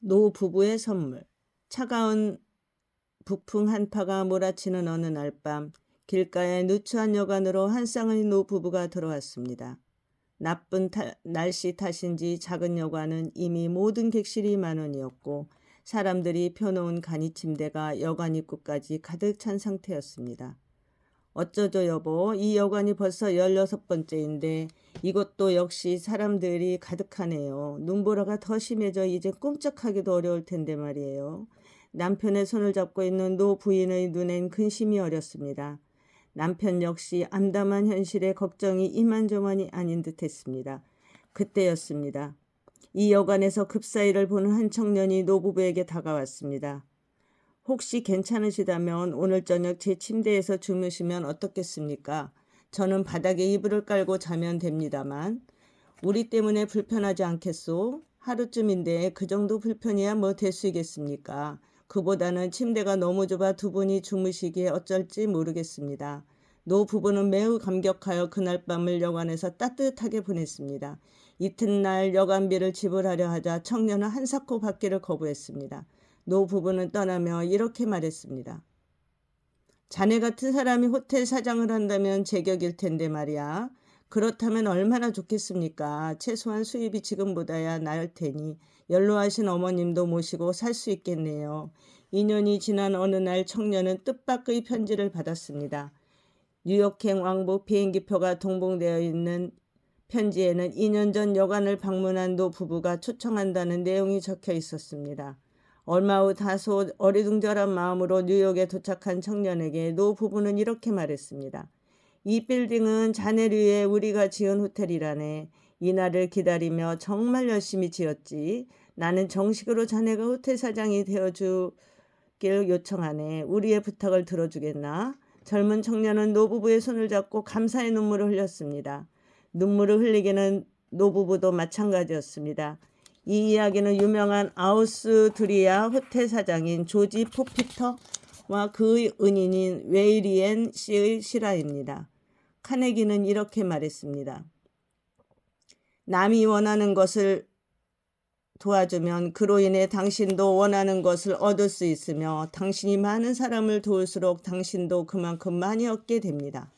노 부부의 선물. 차가운 북풍 한파가 몰아치는 어느 날 밤 길가에 누추한 여관으로 한 쌍의 노 부부가 들어왔습니다. 나쁜 타- 날씨 탓인지 작은 여관은 이미 모든 객실이 만 원이었고 사람들이 펴놓은 간이 침대가 여관 입구까지 가득 찬 상태였습니다. 어쩌죠 여보 이 여관이 벌써 16번째인데 이것도 역시 사람들이 가득하네요. 눈보라가 더 심해져 이제 꼼짝하기도 어려울 텐데 말이에요. 남편의 손을 잡고 있는 노 부인의 눈엔 근심이 어렸습니다. 남편 역시 암담한 현실에 걱정이 이만저만이 아닌 듯했습니다. 그때였습니다. 이 여관에서 급사일을 보는 한 청년이 노부부에게 다가왔습니다. 혹시 괜찮으시다면 오늘 저녁 제 침대에서 주무시면 어떻겠습니까? 저는 바닥에 이불을 깔고 자면 됩니다만 우리 때문에 불편하지 않겠소? 하루쯤인데 그 정도 불편이야 뭐될수 있겠습니까? 그보다는 침대가 너무 좁아 두 분이 주무시기에 어쩔지 모르겠습니다. 노 부부는 매우 감격하여 그날 밤을 여관에서 따뜻하게 보냈습니다. 이튿날 여관비를 지불하려 하자 청년은 한사코 받기를 거부했습니다. 노 부부는 떠나며 이렇게 말했습니다. 자네 같은 사람이 호텔 사장을 한다면 제격일 텐데 말이야. 그렇다면 얼마나 좋겠습니까? 최소한 수입이 지금보다야 나을 테니 연로하신 어머님도 모시고 살 수 있겠네요. 2년이 지난 어느 날 청년은 뜻밖의 편지를 받았습니다. 뉴욕행 왕복 비행기표가 동봉되어 있는 편지에는 2년 전 여관을 방문한 노 부부가 초청한다는 내용이 적혀 있었습니다. 얼마 후 다소 어리둥절한 마음으로 뉴욕에 도착한 청년에게 노 부부는 이렇게 말했습니다. 이 빌딩은 자네류의 우리가 지은 호텔이라네. 이날을 기다리며 정말 열심히 지었지. 나는 정식으로 자네가 호텔 사장이 되어주길 요청하네. 우리의 부탁을 들어주겠나? 젊은 청년은 노부부의 손을 잡고 감사의 눈물을 흘렸습니다. 눈물을 흘리기는 노부부도 마찬가지였습니다. 이 이야기는 유명한 아우스트리아 호텔 사장인 조지 포피터와 그의 은인인 웨이리엔 씨의 실화입니다. 카네기는 이렇게 말했습니다. 남이 원하는 것을 도와주면 그로 인해 당신도 원하는 것을 얻을 수 있으며 당신이 많은 사람을 도울수록 당신도 그만큼 많이 얻게 됩니다.